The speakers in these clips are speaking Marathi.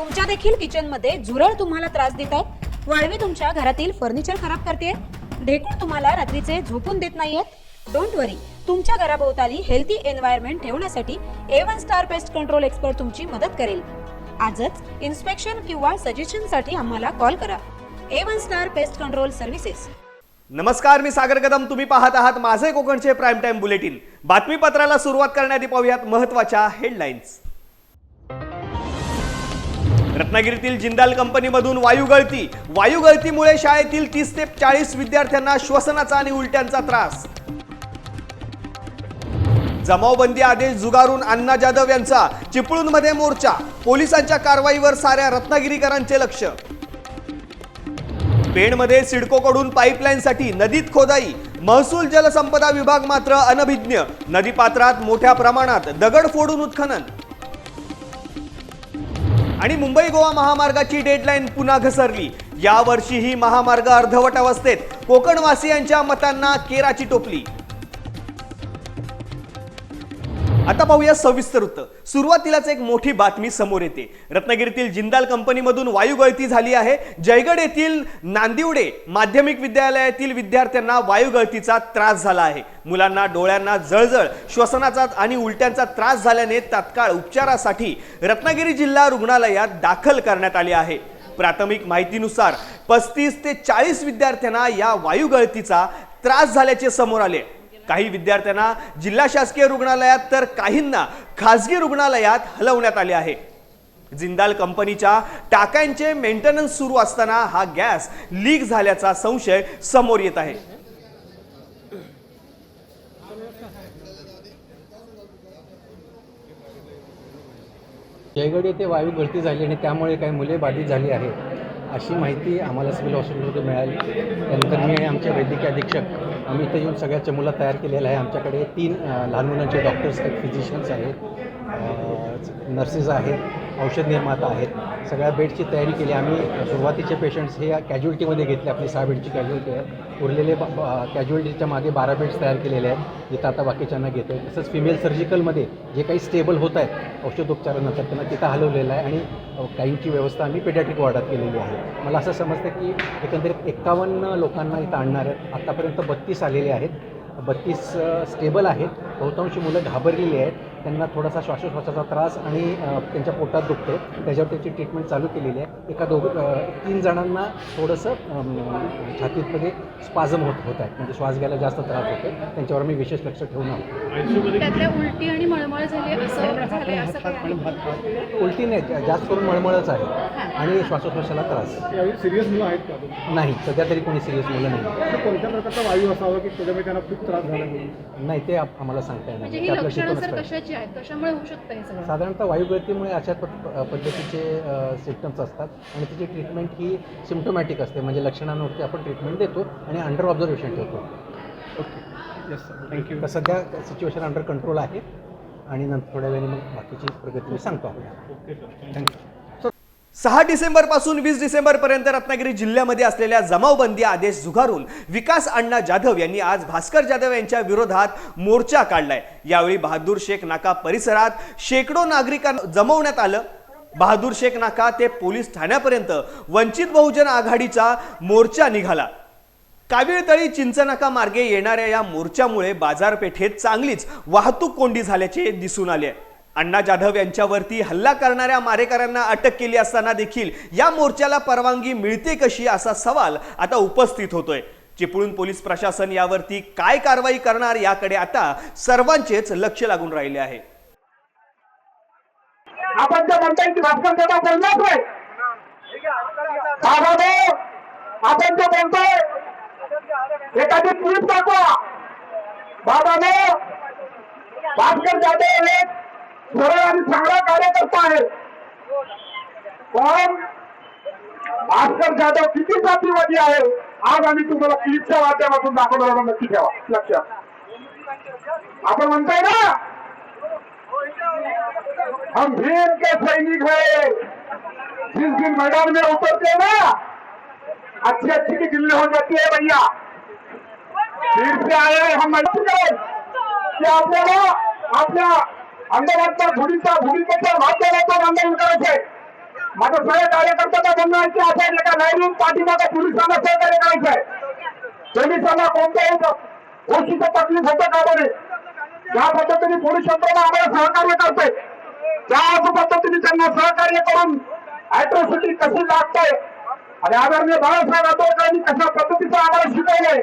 तुमच्या देखील किचनमध्ये झुरळ तुम्हाला त्रास देत आहेत. वाळवी तुमच्या घरातील फर्निचर खराब करते ढेकूळ तुम्हाला रात्रीचे झोपून देत नाहीयेत. डोंट वरी तुमच्या घराभोवताली हेल्थी एन्व्हायरमेंट ठेवण्यासाठी A one star pest control expert तुमची मदत करेल. आजच इन्स्पेक्शन किंवा सजेशनसाठी आम्हाला कॉल करा. A one star pest control services नमस्कार मी सागर कदम. तुम्ही पाहत आहात माझे कोकणचे प्राईम टाइम बुलेटिन बातमीपत्राला सुरुवात करण्याआधी पाहूयात महत्त्वाच्या हेडलाईन्स रत्नागिरीतील जिंदाल कंपनीमधून वायू गळती. वायू गळतीमुळे शाळेतील तीस ते चाळीस विद्यार्थ्यांना श्वसनाचा आणि उलट्यांचा त्रास. जमावबंदी आदेश जुगारून अण्णा जाधव यांचा चिपळूणमध्ये मोर्चा. पोलिसांच्या कारवाईवर साऱ्या रत्नागिरीकरांचे लक्ष. पेणमध्ये सिडकोकडून पाईपलाईनसाठी नदीत खोदाई. महसूल जलसंपदा विभाग मात्र अनभिज्ञ. नदीपात्रात मोठ्या प्रमाणात दगड फोडून उत्खनन. आणि मुंबई गोवा महामार्गाची डेडलाईन पुन्हा घसरली. यावर्षी ही महामार्ग अर्धवट अवस्थेत कोकणवासियांच्या मतांना केराची टोपली. आता पाहूया सविस्तर वृत्त सुरुवातीलाच एक मोठी बातमी समोर येते. रत्नागिरीतील जिंदाल कंपनीमधून वायू गळती झाली आहे. जयगड येथील नांदिवडे माध्यमिक विद्यालयातील विद्यार्थ्यांना वायू गळतीचा त्रास झाला आहे. मुलांना डोळ्यांना जळजळ श्वसनाचा आणि उलट्यांचा त्रास झाल्याने तात्काळ उपचारासाठी रत्नागिरी जिल्हा रुग्णालयात दाखल करण्यात आले आहे. प्राथमिक माहितीनुसार पस्तीस ते चाळीस विद्यार्थ्यांना या वायू गळतीचा त्रास झाल्याचे समोर आले. काही विद्यार्थ्यांना जिल्हा शासकीय रुग्णालयात तर काहींना खासगी रुग्णालयात हलवण्यात आले आहे. जिंदाल कंपनीच्या टाक्यांचे मेंटेनन्स सुरू असताना हा गॅस लीक झाल्याचा संशय समोर येत आहे. जयगड येथे वायू गळती झाली आणि त्यामुळे काही मुले बाधित झाली आहेत. अशी माहिती आम्हाला सिव्हिल हॉस्पिटलमध्ये मिळाली. त्यानंतर मी आणि आमचे वैद्यकीय अधीक्षक आम्ही इथे येऊन सगळ्या चमूला तयार केलेला आहे. आमच्याकडे तीन लहान मुलांचे डॉक्टर्स आहेत फिजिशियन्स आहेत नर्सेस आहेत औषध निर्माता आहेत. सगळ्या बेडची तयारी केली. आम्ही सुरुवातीचे पेशंट्स हे कॅज्युअल्टीमध्ये घेतले आपली सहा बेडची कॅज्युअल्टी आहे. उरलेले कॅज्युअल्टीच्या मागे बारा बेड्स तयार केलेले आहेत जिथं आता बाकीच्यांना घेतो आहे तसंच फिमेल सर्जिकलमध्ये जे काही स्टेबल होत आहेत औषधोपचारानंतर त्यांना तिथं हलवलेलं आहे. आणि काहींची व्यवस्था आम्ही पेडॅट्रिक वॉर्डात केलेली आहे. मला असं समजतं की एकंदरीत एक्कावन्न लोकांना इथं आणणार आहेत. आत्तापर्यंत बत्तीस आलेले आहेत. बत्तीस स्टेबल आहेत. बहुतांशी मुलं घाबरलेली आहेत. त्यांना थोडासा श्वासोश्वासाचा त्रास आणि त्यांच्या पोटात दुखते त्याच्यावर त्याची ट्रीटमेंट चालू केलेली आहे. एका दोघं तीन जणांना थोडंसं अम, छातीमध्ये स्पाझम होत होत आहे. म्हणजे श्वास घ्यायला जास्त त्रास होतो त्यांच्यावर मी विशेष लक्ष ठेवून आहोत. उलटी आणि मळमळ झाली असं झालंय असं काही आहे? उलटी नाही जास्त करून मळमळच आहे. आणि श्वासोश्वासाला त्रास. सिरियस मुलं आहेत का? नाही सध्या तरी कोणी सिरियस मुलं नाही. कोणत्या प्रकारचा वायू असावा की त्याच्यामुळे त्यांना खूप त्रास झाला? नाही ते आम्हाला सांगता येणार कशाची आहेत कशामुळे होऊ शकतं हे सगळं? साधारणतः वायुगळतीमुळे अशा पद- पद्धतीचे सिम्टम्स असतात आणि त्याची ट्रीटमेंट ही सिम्टोमॅटिक असते. म्हणजे लक्षणांवरती आपण ट्रीटमेंट देतो आणि अंडर ऑब्झर्वेशन ठेवतो. Okay yes sir thank you सध्या सिच्युएशन अंडर कंट्रोल आहे. आणि नंतर थोड्या वेळाने मग बाकीची प्रगती मी सांगतो आपल्याला. ओके सर थँक्यू सहा डिसेंबरपासून वीस डिसेंबरपर्यंत रत्नागिरी जिल्ह्यामध्ये असलेल्या जमावबंदी आदेश झुगारून विकास अण्णा जाधव यांनी आज भास्कर जाधव यांच्या विरोधात मोर्चा काढलाय. यावेळी बहादूर शेख नाका परिसरात शेकडो नागरिकांना जमवण्यात आलं. बहादूर शेख नाका ते पोलीस ठाण्यापर्यंत वंचित बहुजन आघाडीचा मोर्चा निघाला. कावीळतळी चिंचनाका मार्गे येणाऱ्या या मोर्चामुळे बाजारपेठेत चांगलीच वाहतूक कोंडी झाल्याचे दिसून आले आहे. अण्णा जाधव यांच्यावरती हल्ला करणाऱ्या मारेकऱ्यांना अटक केली असताना देखील या मोर्चाला परवानगी मिळते कशी असा सवाल आता उपस्थित होतोय. चिपळूण पोलीस प्रशासन यावरती काय कारवाई करणार याकडे आता सर्वांचेच लक्ष लागून राहिले आहे. आपण त्या म्हणताय भास्कर दादा बोलणार नाही. आपण जे म्हणतोय एखादी क्लिप दाखवा. बाबा भास्कर जाधव सरळ आणि चांगला कार्यकर्ता आहे. पण भास्कर जाधव किती जातीवादी आहे आज आम्ही तुम्हाला क्लिपच्या माध्यमातून दाखवणार आहोत, नक्की ठेवा. लक्षात आपण म्हणताय ना? हम भीम के सैनिक है. जिस दिन मैदान में उतरते हैं ना अच्छी अच्छी की गिल्ली हो जाती है भैया। फिर से आए हैं हम मैदान में। की आपल्याला आपल्या अंदरातल्या भूमिका भूमिकेच्या माध्यमातून आंदोलन करायचे माझं सगळ्या कार्यकर्त्यांना म्हणणं आहे की आपण एका लाईनीत पाठीमागा पोलिसांना सहकार्य करायचं आहे पोलिसांना कोणत्याही गोष्टीचं तकलीफ होतं का बरे? ज्या पद्धतीने पोलीस यंत्रणा आम्हाला सहकार्य करते त्याच पद्धतीने त्यांना सहकार्य करून अॅट्रॉसिटी कशी लागते आणि आदरणीय बाळासाहेब आंबेडकरांनी कशा पद्धतीचं आम्हाला शिकवलंय?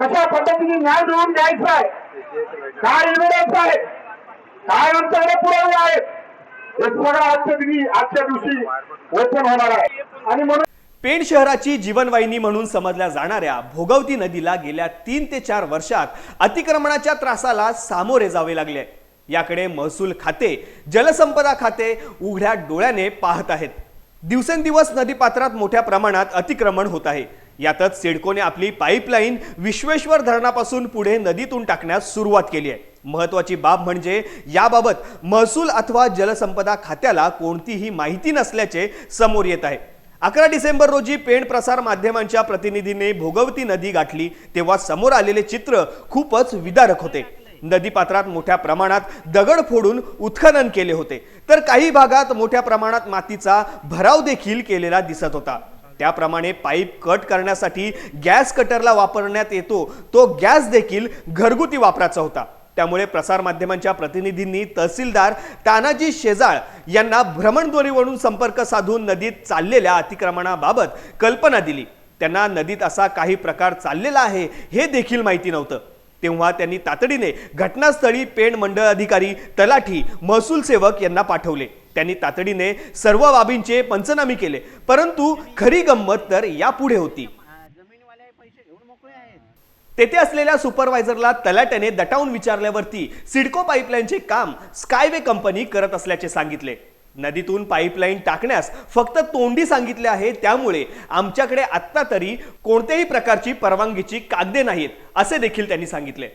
कशा पद्धतीने न्याय मिळवून द्यायचा आहे? काय एव्हिडन्स आहे? काय आमच्याकडे पुरावे आहेत. हे आजच्या दिनी आजच्या दिवशी ओपन होणार आहे. आणि म्हणून पेण शहराची जीवनवाहिनी म्हणून समजल्या जाणाऱ्या भोगवती नदीला गेल्या तीन ते चार वर्षात अतिक्रमणाच्या त्रासाला सामोरे जावे लागले. याकडे महसूल खाते जलसंपदा खाते उघड्या डोळ्याने पाहत आहेत. दिवसेंदिवस नदीपात्रात मोठ्या प्रमाणात अतिक्रमण होत आहे. यातच सिडकोने आपली पाईपलाईन विश्वेश्वर धरणापासून पुढे नदीतून टाकण्यास सुरुवात केली आहे. महत्वाची बाब म्हणजे याबाबत महसूल अथवा जलसंपदा खात्याला कोणतीही माहिती नसल्याचे समोर येत आहे. अकरा डिसेंबर रोजी पेण प्रसार माध्यमांच्या प्रतिनिधीने भोगवती नदी गाठली तेव्हा समोर आलेले चित्र खूपच विदारक होते. नदीपात्रात मोठ्या प्रमाणात दगड फोडून उत्खनन केले होते. तर काही भागात मोठ्या प्रमाणात मातीचा भराव देखील केलेला दिसत होता. त्याप्रमाणे पाईप कट करण्यासाठी गॅस कटरला वापरण्यात येतो. तो गॅस देखील घरगुती वापराचा होता. त्यामुळे प्रसारमाध्यमांच्या प्रतिनिधींनी तहसीलदार तानाजी शेजाळ यांना भ्रमणध्वनीवरून संपर्क साधून नदीत चाललेल्या अतिक्रमणाबाबत कल्पना दिली. त्यांना नदीत असा काही प्रकार चाललेला आहे हे देखील माहिती नव्हतं. तेव्हा त्यांनी तातडीने घटनास्थळी पेण मंडळ अधिकारी तलाठी महसूल सेवक यांना पाठवले. त्यांनी तातडीने सर्व बाबींचे पंचनामे केले. परंतु खरी गंमत तर यापुढे होती. तेथे असलेल्या सुपरवायझरला तलाट्याने दटावून विचारल्यावरती सिडको पाईपलाईनचे काम स्कायवे कंपनी करत असल्याचे सांगितले. नदीतून पाईपलाईन टाकण्यास फक्त तोंडी सांगितले आहे त्यामुळे आमच्याकडे आत्ता तरी कोणत्याही प्रकारची परवानगीची कागदे नाहीत असे देखील त्यांनी सांगितले.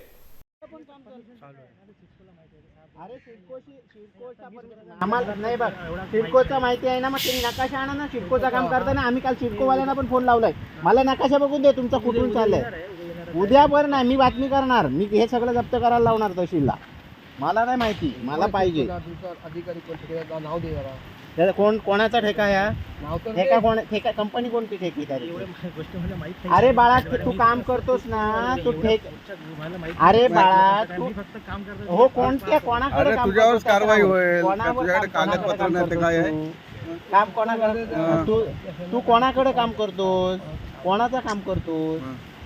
आम्हाला नाही बघ सिडकोचं माहिती आहे ना मग तुम्ही नकाशा आणा ना सिडकोचं काम करताना आम्ही काल सिडकोवाल्यांना पण फोन लावलाय. मला नकाशा बघून दे तुमचा कुठून चाललंय. उद्या बरं नाही मी बातमी करणार मी हे सगळं जप्त करायला लावणार तहसीलला. मला नाही माहिती मला पाहिजे. अधिकारी नाव दे जरा. त्याचा कोण कोणाचा ठेका ह्या तर ठेका कोण ठेका कंपनी कोणती ठेकेदार आहे? गोष्टी मला माहीत अरे बाळा ते तू काम करतोस ना तू ठेक अरे बाळा तू फक्त काम करतो हो कोणत्या कोणाकडे अरे, काम तुझ्यावरच करतोस? कारवाई होईल. कोणावर तुझ्याकडे काम- कागदपत्र कोणाकडे नाही काय आहे? काम कोणाकडे तू तू कोणाकडे काम करतोस कोणाचं काम करतोस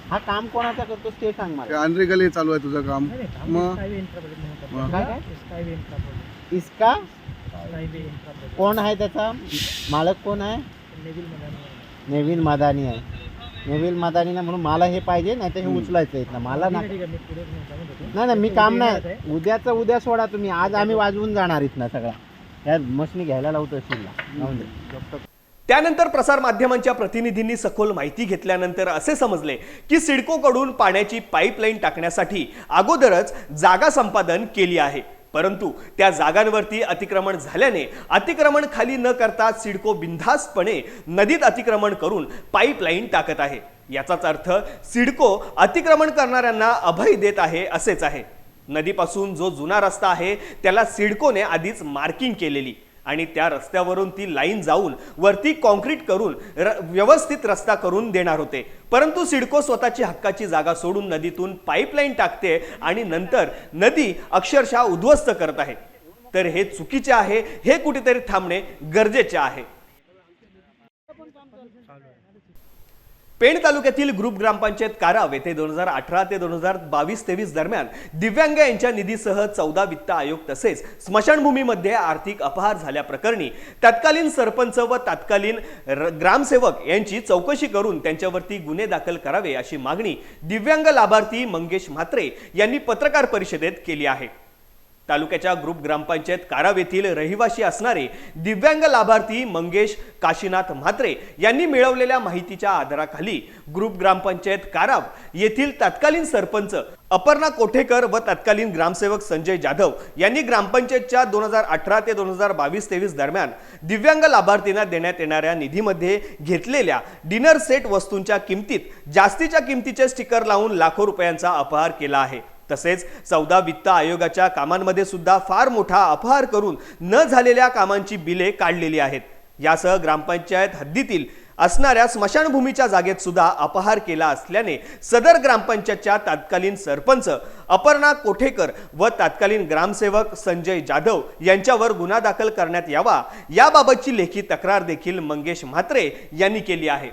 हा काम कोणाचा करतोस ते सांग मला अंधरी गली चालू आहे तुझं काम मग मग काय काय इसका कोण आहे त्याचा? मालक कोण आहे? नेविल मदानी. आहे. नेविल मदानी ना म्हणून मला हे पाहिजे नाही तर हे उचलायचं आहे ना मला ना नाही नाही मी काम नाही. उद्याचं उद्या सोडा तुम्ही. आज आम्ही वाजवून जाणार इथनं सगळा या मशनी घ्यायला लावतो असेल त्यानंतर प्रसार माध्यमांच्या प्रतिनिधींनी सखोल माहिती घेतल्यानंतर असे समजले की सिडकोकडून पाण्याची पाईपलाईन टाकण्यासाठी अगोदरच जागा संपादन केली आहे. परंतु त्या जागांवरती अतिक्रमण झाल्याने अतिक्रमण खाली न करता सिडको बिनधास्तपणे नदीत अतिक्रमण करून पाईपलाईन टाकत आहे. याचाच अर्थ सिडको अतिक्रमण करणाऱ्यांना अभय देत आहे असेच आहे. नदीपासून जो जुना रस्ता आहे त्याला सिडकोने आधीच मार्किंग केलेली. आणि त्या रस्त्यावरून ती लाईन जाऊन वरती कॉन्क्रीट करून र- व्यवस्थित रस्ता करून देणार होते. परंतु सिडको स्वतःची हक्काची जागा सोडून नदीतून पाईपलाईन टाकते आणि नंतर नदी अक्षरशः उद्ध्वस्त करत आहे. तर हे चुकीचे आहे हे कुठेतरी थांबणे गरजेचे आहे. पेण तालुक्यातील ग्रुप ग्रामपंचायत काराव येथे दोन हजार अठरा ते दोन हजार बावीस तेवीस दरम्यान दिव्यांग यांच्या निधीसह चौदा वित्त आयोग तसेच स्मशानभूमीमध्ये आर्थिक अपहार झाल्याप्रकरणी तत्कालीन सरपंच व तत्कालीन ग्रामसेवक यांची चौकशी करून त्यांच्यावरती गुन्हे दाखल करावे अशी मागणी दिव्यांग लाभार्थी मंगेश म्हात्रे यांनी पत्रकार परिषदेत केली आहे. तालुक्याच्या ग्रुप ग्रामपंचायत काराव येथील रहिवासी असणारे दिव्यांग लाभार्थी मंगेश काशीनाथ म्हात्रे यांनी मिळवलेल्या माहितीच्या आधाराखाली ग्रुप ग्रामपंचायत काराव येथील तत्कालीन सरपंच अपर्णा कोठेकर व तत्कालीन ग्रामसेवक संजय जाधव यांनी ग्रामपंचायतच्या दोन हजार अठरा ते दोन हजार बावीस तेवीस दरम्यान दिव्यांग लाभार्थींना देण्यात येणाऱ्या निधीमध्ये घेतलेल्या डिनर सेट वस्तूंच्या किमतीत जास्तीच्या किमतीचे स्टिकर लावून लाखो रुपयांचा अपहार केला आहे. तसेच चौदा वित्त आयोगाच्या कामांमध्ये सुद्धा फार मोठा अपहार करून न झालेल्या कामांची बिले काढलेली आहेत. यासह ग्रामपंचायत हद्दीतील असणाऱ्या स्मशानभूमीच्या जागेत सुद्धा अपहार केला असल्याने सदर ग्रामपंचायतच्या तत्कालीन सरपंच अपर्णा कोठेकर व तत्कालीन ग्रामसेवक संजय जाधव यांच्यावर गुन्हा दाखल करण्यात यावा याबाबतची लेखी तक्रार देखील मंगेश म्हात्रे यांनी केली आहे.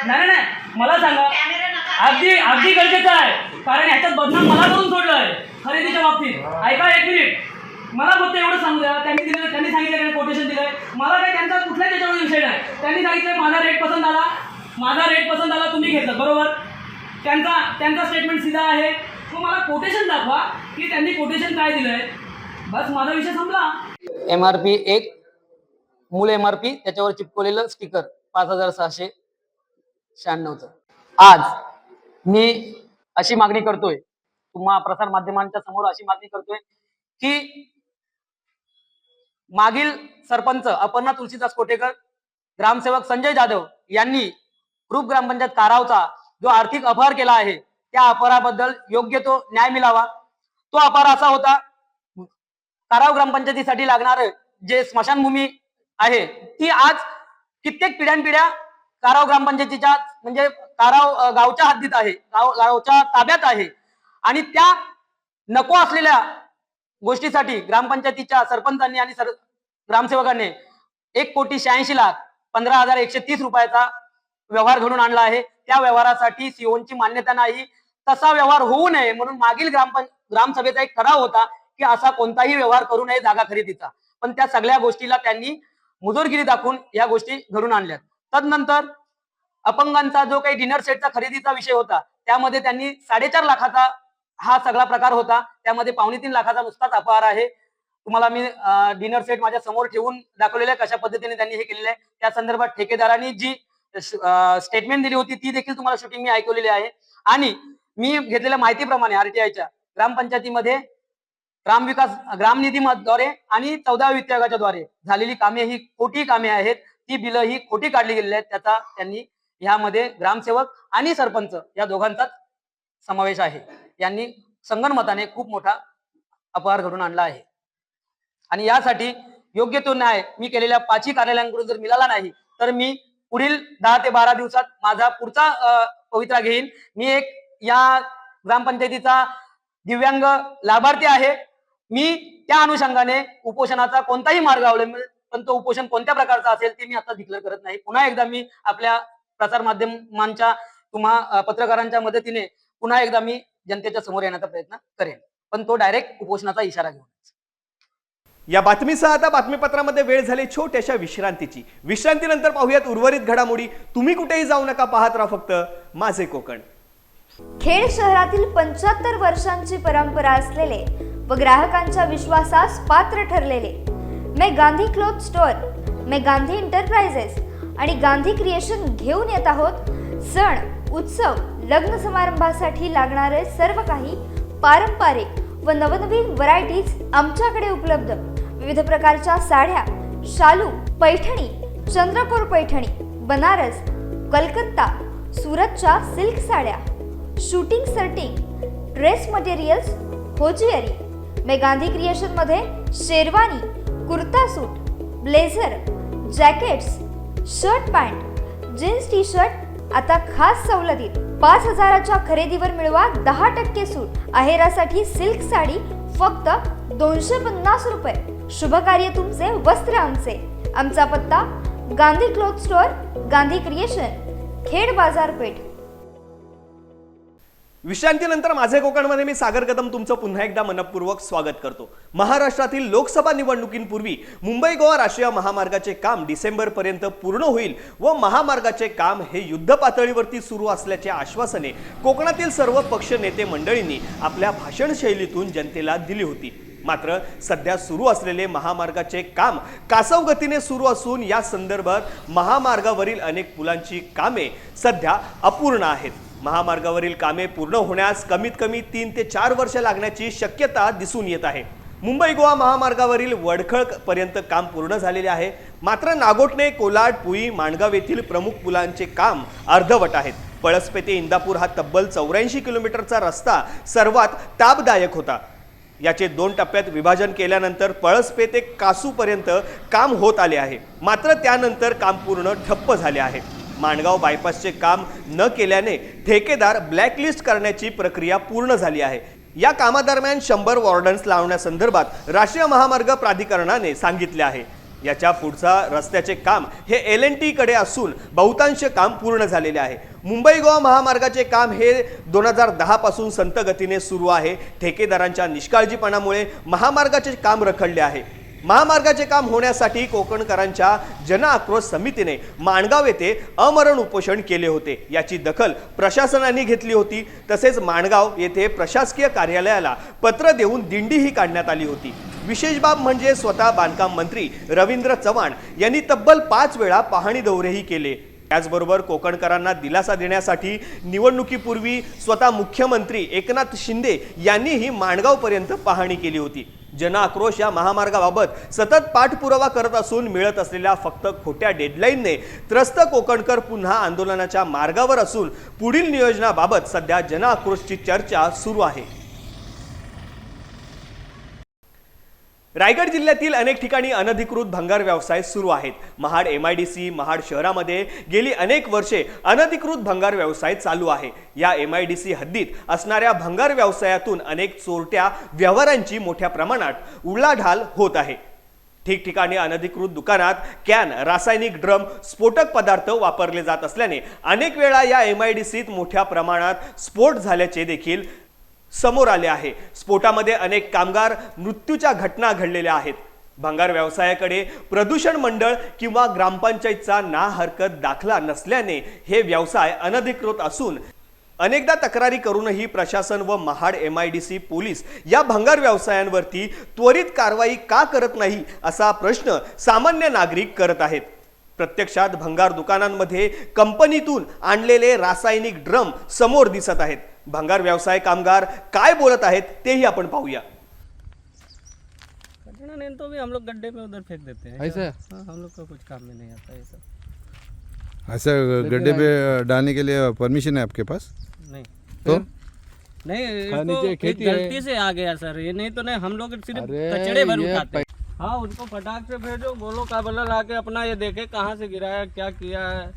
नाही नाही मला सांगा. अगदी अगदी गरजेचं आहे. कारण ह्याच्यात बदनाम मला करून सोडलंय खरेदीच्या बाबतीत. ऐका एक मिनिट मला फक्त एवढं सांगू द्या त्यांनी दिलेलं त्यांनी सांगितलं कोटेशन दिलंय. मला काय त्यांचा कुठल्याही त्याच्यावर विषय नाही. त्यांनी सांगितलं माझा रेट पसंत आला. माझा रेट पसंत आला तुम्ही घेतलं. बरोबर? त्यांचा त्यांचा स्टेटमेंट सीधा आहे. मग मला कोटेशन दाखवा की त्यांनी कोटेशन काय दिलंय. बस माझा विषय संपला. एम आर पी एक मूळ एम आर पी त्याच्यावर चिपकवलेलं स्टिकर पाच हजार सहाशे शहाण्णवचं. आज मी अशी मागणी करतोय. तुम्हा प्रसार माध्यमांच्या समोर अशी मागणी करतोय की मागील सरपंच अपर्णा तुलसीदास कोटेकर ग्रामसेवक संजय जाधव यांनी ग्रुप ग्रामपंचायत कारावचा जो आर्थिक अपहार केला आहे त्या अपहाराबद्दल योग्य तो न्याय मिळावा. तो अपहार असा होता काराव ग्रामपंचायतीसाठी लागणार जे स्मशानभूमी आहे ती आज कित्येक पिढ्यानपिढ्या काराव ग्रामपंचायतीच्या म्हणजे ताराव गावच्या हद्दीत आहे. गाव गावच्या ताब्यात आहे. आणि त्या नको असलेल्या गोष्टीसाठी ग्रामपंचायतीच्या सरपंचांनी आणि सर ग्रामसेवकांनी एक कोटी शहाऐंशी लाख पंधरा हजार एकशे तीस रुपयाचा व्यवहार घडून आणला आहे. त्या व्यवहारासाठी सीओनची मान्यता नाही. तसा व्यवहार होऊ नये म्हणून मागील ग्रामपं ग्रामसभेचा एक ठराव होता की असा कोणताही व्यवहार करू नये जागा खरेदीचा. पण त्या सगळ्या गोष्टीला त्यांनी मुजोरगिरी दाखवून या गोष्टी घडून आणल्यात. तदनंतर अपंगांचा जो काही डिनर सेटचा खरेदीचा विषय होता त्यामध्ये त्यांनी साडेचार लाखाचा हा सगळा प्रकार होता. त्यामध्ये पावणे तीन लाखाचा नुसताच अपहार आहे. तुम्हाला मी डिनर सेट माझ्यासमोर ठेवून दाखवलेलं आहे कशा पद्धतीने त्यांनी हे केलेलं आहे. त्या संदर्भात ठेकेदारांनी जी स्टेटमेंट दिली होती ती देखील तुम्हाला शूटिंग मी ऐकवलेली आहे. आणि मी घेतलेल्या माहितीप्रमाणे आरटीआयच्या ग्रामपंचायतीमध्ये ग्रामविकास ग्रामनिधीद्वारे आणि चौदा वित्त आयोगाच्या द्वारे झालेली कामे ही खोटी कामे आहेत. ती बिलं ही खोटी काढली गेलेली आहेत. त्याचा त्यांनी ह्यामध्ये ग्रामसेवक आणि सरपंच या दोघांचाच समावेश आहे. यांनी संगणमताने खूप मोठा अपहार घडून आणला आहे. आणि यासाठी योग्य तो न्याय मी केलेल्या पाचही कार्यालयांकडून जर मिळाला नाही तर मी पुढील दहा ते बारा दिवसात माझा पुढचा पवित्रा घेईन. मी एक या ग्रामपंचायतीचा दिव्यांग लाभार्थी आहे. मी त्या अनुषंगाने उपोषणाचा कोणताही मार्ग अवलंबेल पण तो उपोषण कोणत्या प्रकारचा असेल ते मी आता डिक्लेअर करत नाही. पुन्हा एकदा मी आपल्या प्रसार माध्यमांच्या तुम्हा पत्रकारांच्या मदतीने पुन्हा एकदा मी जनतेच्या समोर येण्याचा प्रयत्न करेन. पण तो डायरेक्ट उपोषणाचा इशारा घेऊन या बातमीसह आता बातमीपत्रामध्ये वेळ झाली छोट्याशा विश्रांतीची. विश्रांतीनंतर पाहूयात उर्वरित घडामोडी. तुम्ही कुठेही जाऊ नका पाहत राहा फक्त माझे कोकण. खेड शहरातील पंच्याहत्तर वर्षांची परंपरा असलेले व ग्राहकांच्या विश्वासास पात्र ठरलेले. मे गांधी क्लोथ स्टोअर मे गांधी एंटरप्राइजेस आणि गांधी क्रिएशन घेऊन येत आहोत. सण उत्सव लग्न समारंभासाठी लागणारे सर्व काही पारंपरिक व नवनवीन व्हरायटीज आमच्याकडे उपलब्ध. विविध प्रकारच्या साड्या शालू पैठणी चंद्रकोर पैठणी बनारस कलकत्ता सुरतच्या सिल्क साड्या shooting shirting dress materials hosiery मे Gandhi क्रिएशनमध्ये sherwani kurta suit blazer jackets shirt pant jeans T shirt आता खास सवलतीत पाच हजाराच्या खरेदीवर मिळवा दहा टक्के सूट. आहेरासाठी सिल्क साडी फक्त दोनशे पन्नास रुपये. शुभकार्य तुमचे वस्त्र आमचे. आमचा पत्ता Gandhi cloth store Gandhi creation Khed बाजारपेठ. विश्रांतीनंतर माझे कोकणमध्ये मी सागर कदम तुमचं पुन्हा एकदा मनपूर्वक स्वागत करतो. महाराष्ट्रातील लोकसभा निवडणुकींपूर्वी मुंबई गोवा राष्ट्रीय महामार्गाचे काम डिसेंबरपर्यंत पूर्ण होईल व महामार्गाचे काम हे युद्ध पातळीवरती सुरू असल्याचे आश्वासने कोकणातील सर्व पक्ष नेते मंडळींनी आपल्या भाषण शैलीतून जनतेला दिली होती. मात्र सध्या सुरू असलेले महामार्गाचे काम कासव गतीने सुरू असून या संदर्भात महामार्गावरील अनेक पुलांची कामे सध्या अपूर्ण आहेत. महामार्गावरील कामे पूर्ण होण्यास कमीत कमी तीन ते चार वर्ष लागण्याची शक्यता दिसून येत आहे. मुंबई गोवा महामार्गावरील वडखळ पर्यंत काम पूर्ण झालेले आहे. मात्र नागोटणे कोलाड पुई माणगाव येथील प्रमुख पुलांचे काम अर्धवट आहेत. पळसपे ते इंदापूर हा तब्बल चौऱ्याऐंशी किलोमीटरचा रस्ता सर्वात तापदायक होता. याचे दोन टप्प्यात विभाजन केल्यानंतर पळसपे ते कासूपर्यंत काम होत आले आहे. मात्र त्यानंतर काम पूर्ण ठप्प झाले आहे. माणगाव बायपासचे काम न केल्याने ठेकेदार ब्लॅकलिस्ट करण्याची प्रक्रिया पूर्ण झाली आहे. या कामादरम्यान शंभर वॉर्डन्स लावण्यासंदर्भात राष्ट्रीय महामार्ग प्राधिकरणाने सांगितले आहे. याच्या पुढचा रस्त्याचे काम हे एल एन टीकडे असून बहुतांश काम पूर्ण झालेले आहे. मुंबई गोवा महामार्गाचे काम हे दोन हजार दहापासून संतगतीने संत गतीने सुरू आहे. ठेकेदारांच्या निष्काळजीपणामुळे महामार्गाचे काम रखडले आहे. महामार्गाचे काम होण्यासाठी कोकणकरांच्या जन आक्रोश समितीने माणगाव येथे अमरण उपोषण केले होते. याची दखल प्रशासनाने घेतली होती. तसेच माणगाव येथे प्रशासकीय कार्यालयाला पत्र देऊन दिंडीही काढण्यात आली होती. विशेष बाब म्हणजे स्वतः बांधकाम मंत्री रवींद्र चव्हाण यांनी तब्बल पाच वेळा पाहणी दौरेही केले. त्याचबरोबर कोकणकरांना दिलासा देण्यासाठी निवडणुकीपूर्वी स्वतः मुख्यमंत्री एकनाथ शिंदे यांनीही माणगावपर्यंत पाहणी केली होती. जन आक्रोश या महामार्गाबाबत सतत पाठपुरावा करत असून मिळत असलेल्या फक्त खोट्या डेडलाईनने त्रस्त कोकणकर पुन्हा आंदोलनाच्या मार्गावर असून पुढील नियोजनाबाबत सध्या जन आक्रोशची चर्चा सुरू आहे. रायगड जिल्ह्यातील अनेक ठिकाणी अनधिकृत भंगार व्यवसाय सुरू आहेत. Mahad M I D C Mahad शहरामध्ये गेली अनेक वर्षे अनधिकृत भंगार व्यवसाय चालू आहे. या एम आय डी सी हद्दीत असणाऱ्या भंगार व्यवसायातून अनेक चोरट्या व्यवहारांची मोठ्या प्रमाणात उलाढाल होत आहे. ठिकठिकाणी अनधिकृत दुकानात कॅन रासायनिक ड्रम स्फोटक पदार्थ वापरले जात असल्याने अनेक वेळा या एम आय डी सीत मोठ्या प्रमाणात स्फोट झाल्याचे देखील समोर आले आहे. स्फोटामध्ये अनेक कामगार मृत्यूच्या घटना घडलेल्या आहेत. भंगार व्यवसायाकडे प्रदूषण मंडळ किंवा ग्रामपंचायतचा ना हरकत दाखला नसल्याने हे व्यवसाय अनधिकृत असून अनेकदा तक्रारी करूनही प्रशासन व Mahad M I D C police या भंगार व्यवसायांवरती त्वरित कारवाई का करत नाही असा प्रश्न सामान्य नागरिक करत आहेत. प्रत्यक्षात भंगार दुकानांमध्ये कंपनीतून आणलेले रासायनिक ड्रम समोर दिसत आहेत. भंगार व्यवसाय कामगार काय बोलत आहेत तेही आपण पाहूया. कचरा तो भी हम लोग गड्ढे में उधर फेंक देते हैं। ऐसा? हाँ, हम लोग को कुछ काम में नहीं आता ये सब। ऐसा गड्ढे पे डालने के लिए परमिशन है आपके पास? नहीं। तो? नहीं इसको खेती है। गलती से आ गया सर। ये नहीं तो नहीं हम लोग सिर्फ़ अरे कचड़े भर ये उठाते हैं। हाँ उनको फटाक से भेजो बोलो का बोला ला के अपना ये देखे कहाँ से गिराया क्या किया है।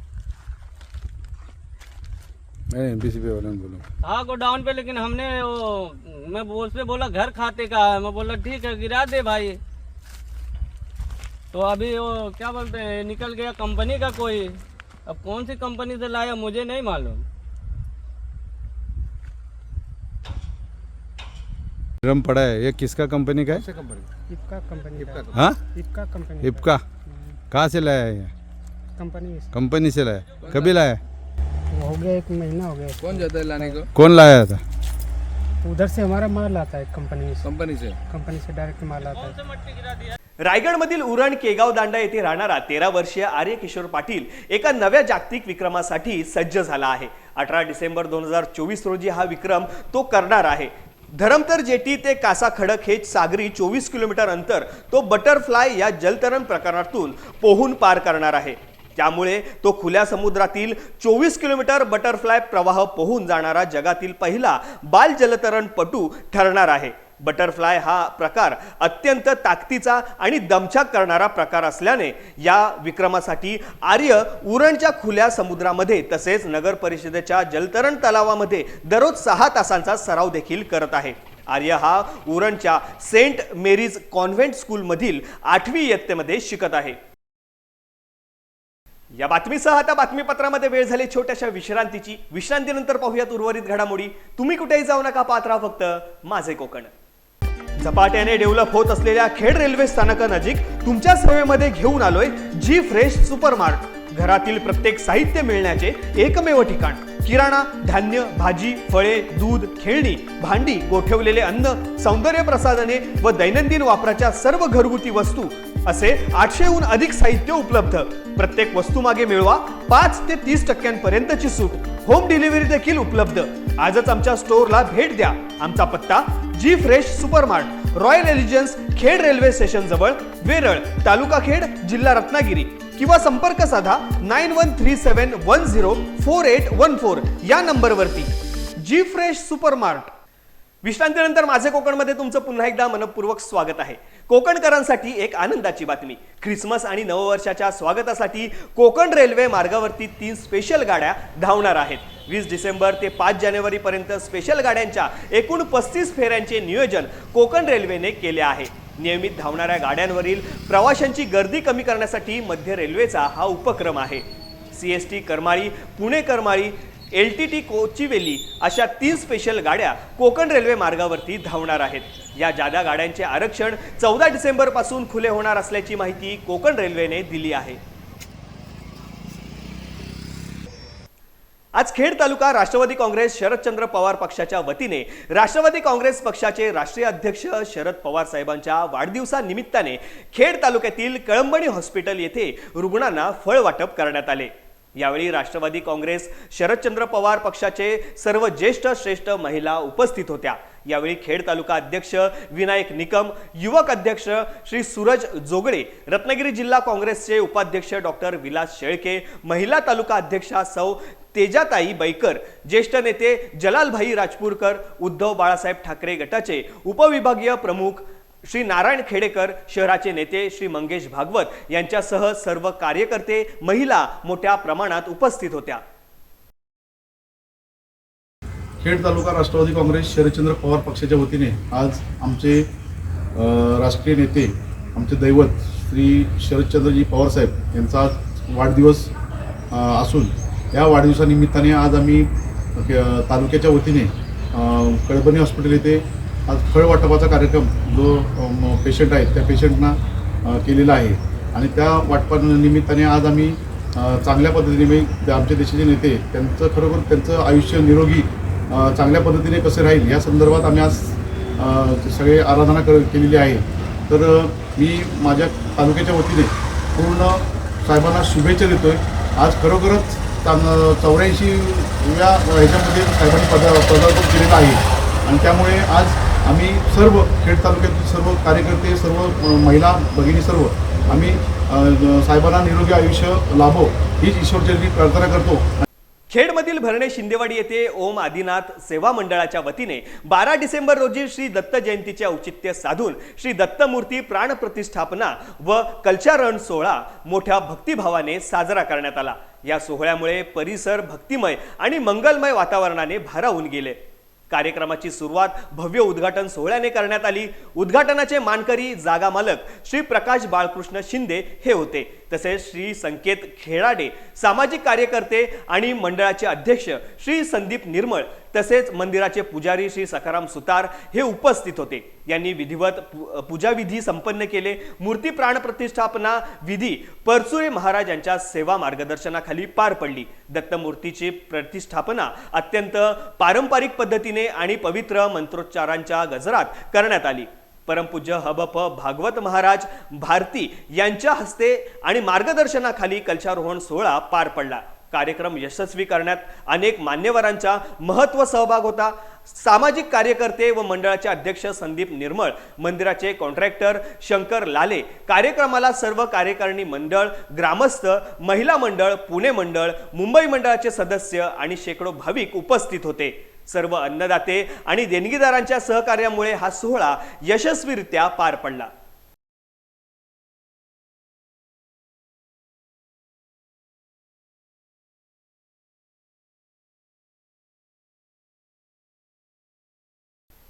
मैं एम पी पे वाले बोलूँगा हाँ गोडाउन पे लेकिन हमने वो मैं वो उससे बोला घर खाते का है। मैं बोला ठीक है गिरा दे भाई। तो अभी वो क्या बोलते हैं निकल गया कंपनी का कोई। अब कौन सी कंपनी से लाया मुझे नहीं मालूम। ड्रम पड़ा है। ये किसका कंपनी का है? इफ्का कंपनी हाँ? इफ्का कंपनी इपका कहाँ से लाया है ये? कंपनी कंपनी से लाया कभी लाया हो गया एक महीना हो गया कौन जाता है लाने को? कौन लाया था? उधर से हमारा माल आता है कंपनी से। कंपनी से? कंपनी से डायरेक्ट माल आता है। रायगडमधील उरण केगाव दांडा येथे राहणारा तेरा वर्षीय आर्य किशोर पाटील एका नव्या जागतिक विक्रमासाठी सज्ज झाला आहे. अठरा डिसेंबर दोन हजार चोवीस रोजी हा विक्रम तो करणार आहे. धरमतर जेटी ते कासा खडक हे सागरी चोवीस किलोमीटर अंतर तो बटरफ्लाय या जलतरण प्रकारातून पोहून पार करणार आहे. त्यामुळे तो खुल्या समुद्रातील चोवीस किलोमीटर बटरफ्लाय प्रवाह पोहून जाणारा जगातील पहिला बाल जलतरणपटू ठरणार आहे. बटरफ्लाय हा प्रकार अत्यंत ताकदीचा आणि दमछाक करणारा प्रकार असल्याने या विक्रमासाठी आर्य उरणच्या खुल्या समुद्रामध्ये तसेच नगर परिषदेच्या जलतरण तलावामध्ये दररोज सहा तासांचा सराव देखील करत आहे. आर्य हा उरणच्या सेंट मेरीज कॉन्व्हेंट स्कूलमधील आठवी इयत्तेमध्ये शिकत आहे. या बातमीसह आता बातमीपत्रामध्ये वेळ झाली छोट्याशा विश्रांतीची. विश्रांतीनंतर पाहूयात उर्वरित घडामोडी. तुम्ही कुठेही जाऊ नका पात्रा फक्त माझे कोकण. झपाट्याने डेव्हलप होत असलेल्या खेड रेल्वे स्थानकानजीक तुमच्या सेवेमध्ये घेऊन आलोय जी फ्रेश सुपरमार्ट. घरातील प्रत्येक साहित्य मिळण्याचे एकमेव ठिकाण. किराणा धान्य भाजी फळे दूध खेळणी भांडी गोठवलेले अन्न सौंदर्य प्रसाधने व दैनंदिन वापराच्या सर्व घरगुती वस्तू असे आठशेहून अधिक साहित्य उपलब्ध. प्रत्येक वस्तू मागे मिळवा पाच ते तीस टक्क्यांपर्यंतची सूट. होम डिलिव्हरी देखील उपलब्ध. आजच आमच्या स्टोअरला भेट द्या. आमचा पत्ता G fresh supermart royal elegance Khed railway station जवळ वेरळ तालुका खेड जिल्हा रत्नागिरी. किंवा संपर्क साधा nine one three seven one zero four eight one four या नंबरवरती. G fresh supermart. विश्रांतीनंतर माझे कोकणमध्ये तुमचं पुन्हा एकदा मनपूर्वक स्वागत आहे. कोकणकरांसाठी एक आनंदाची बातमी. ख्रिसमस आणि नववर्षाच्या स्वागतासाठी कोकण रेल्वे मार्गावरती तीन स्पेशल गाड्या धावणार आहेत. वीस डिसेंबर ते पाच जानेवारीपर्यंत स्पेशल गाड्यांच्या एकूण पस्तीस फेऱ्यांचे नियोजन कोकण रेल्वेने केले आहे. नियमित धावणाऱ्या गाड्यांवरील प्रवाशांची गर्दी कमी करण्यासाठी मध्य रेल्वेचा हा उपक्रम आहे. C S T Karmali Pune Karmali L T T Kochuveli अशा तीन स्पेशल गाड्या कोकण रेल्वे मार्गावरती धावणार आहेत. या जादा गाड्यांचे आरक्षण चौदा डिसेंबरपासून खुले होणार असल्याची माहिती कोकण रेल्वेने दिली आहे. आज खेड तालुका राष्ट्रवादी काँग्रेस शरदचंद्र पवार पक्षाच्या वतीने राष्ट्रवादी काँग्रेस पक्षाचे राष्ट्रीय अध्यक्ष शरद पवार साहेबांच्या वाढदिवसानिमित्ताने खेड तालुक्यातील कळंबणी हॉस्पिटल येथे रुग्णांना फळ वाटप करण्यात आले. यावेळी राष्ट्रवादी काँग्रेस शरदचंद्र पवार पक्षाचे सर्व ज्येष्ठ श्रेष्ठ महिला उपस्थित होत्या. यावेळी खेड तालुका अध्यक्ष विनायक निकम युवक अध्यक्ष श्री सूरज जोगळे रत्नागिरी जिल्हा काँग्रेसचे उपाध्यक्ष डॉक्टर विलास शेळके महिला तालुका अध्यक्षा सौ तेजाताई बैकर ज्येष्ठ नेते जलालभाई राजपूरकर उद्धव बाळासाहेब ठाकरे गटाचे उपविभागीय प्रमुख श्री नारायण खेडेकर शहराचे नेते श्री मंगेश भागवत यांच्यासह सर्व कार्यकर्ते महिला मोठ्या प्रमाणात उपस्थित होत्या. खेड तालुका राष्ट्रवादी काँग्रेस शरदचंद्र पवार पक्षाच्या वतीने आज आमचे राष्ट्रीय नेते आमचे दैवत श्री शरदचंद्रजी पवारसाहेब यांचा आज वाढदिवस असून या वाढदिवसानिमित्ताने आज आम्ही तालुक्याच्या वतीने कळबणी हॉस्पिटल येथे आज फळ वाटपाचा कार्यक्रम जो पेशंट आहेत त्या पेशंटना केलेला आहे. आणि त्या वाटपानिमित्ताने आज आम्ही चांगल्या पद्धतीने मी ते देशाचे नेते त्यांचं खरोखर त्यांचं आयुष्य निरोगी चांगल्या पद्धतीने कसे राहील या संदर्भात आम्ही आज सगळे आराधना कर केलेली आहे. तर मी माझ्या तालुक्याच्या वतीने पूर्ण साहेबांना शुभेच्छा देतो आहे आज खरोखरच चौऱ्याऐंशी या ह्याच्यामध्ये साहेबांनी पदा पदार्पण केलेलं आहे. आणि त्यामुळे आज आम्ही सर्व खेड तालुक्यातील सर्व कार्यकर्ते सर्व महिला भगिनी सर्व आम्ही साहेबांना निरोगी आयुष्य लाभो हीच ईश्वरचरणी प्रार्थना करतो. खेडमधील भरणे शिंदेवाडी येथे ओम आदिनाथ सेवा मंडळाच्या वतीने बारा डिसेंबर रोजी श्री दत्त जयंतीचे औचित्य साधून श्री दत्तमूर्ती प्राण प्रतिष्ठापना व कल्चारण सोहळा मोठ्या भक्तिभावाने साजरा करण्यात आला. या सोहळ्यामुळे परिसर भक्तिमय आणि मंगलमय वातावरणाने भारावून गेले. कार्यक्रमाची सुरुवात भव्य उद्घाटन सोहळ्याने करण्यात आली. उद्घाटनाचे मानकरी जागा मालक श्री प्रकाश बाळकृष्ण शिंदे हे होते. तसेच श्री संकेत खेळाडे सामाजिक कार्यकर्ते आणि मंडळाचे अध्यक्ष श्री संदीप निर्मळ तसेच मंदिराचे पुजारी श्री सखाराम सुतार हे उपस्थित होते. यांनी विधिवत पूजाविधी संपन्न केले. मूर्ती प्राण प्रतिष्ठापना विधी परचुरे महाराज यांच्या सेवा मार्गदर्शनाखाली पार पडली. दत्तमूर्तीची प्रतिष्ठापना अत्यंत पारंपरिक पद्धतीने आणि पवित्र मंत्रोच्चारांच्या गजरात करण्यात आली. परमपूज्य हबप भागवत महाराज भारती यांच्या हस्ते आणि मार्गदर्शनाखाली कलशारोहण सोहळा पार पडला. कार्यक्रम यशस्वी करण्यात अनेक मान्यवरांचा महत्त्व सहभाग होता. सामाजिक कार्यकर्ते व मंडळाचे अध्यक्ष संदीप निर्मळ मंदिराचे कॉन्ट्रॅक्टर शंकर लाले कार्यक्रमाला सर्व कार्यकारिणी मंडळ ग्रामस्थ महिला मंडळ पुणे मंडळ मुंबई मंडळाचे सदस्य आणि शेकडो भाविक उपस्थित होते. सर्व अन्नदाते आणि देणगीदारांच्या सहकार्यामुळे हा सोहळा यशस्वीरित्या पार पडला.